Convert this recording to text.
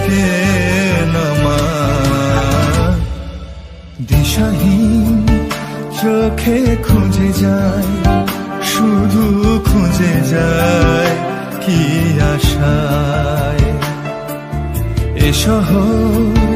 ডাকে নামা দিশাহীন চোখে খুঁজে যায়, শুধু খুঁজে যায় কি আশায়। এ শহর বড় আছে না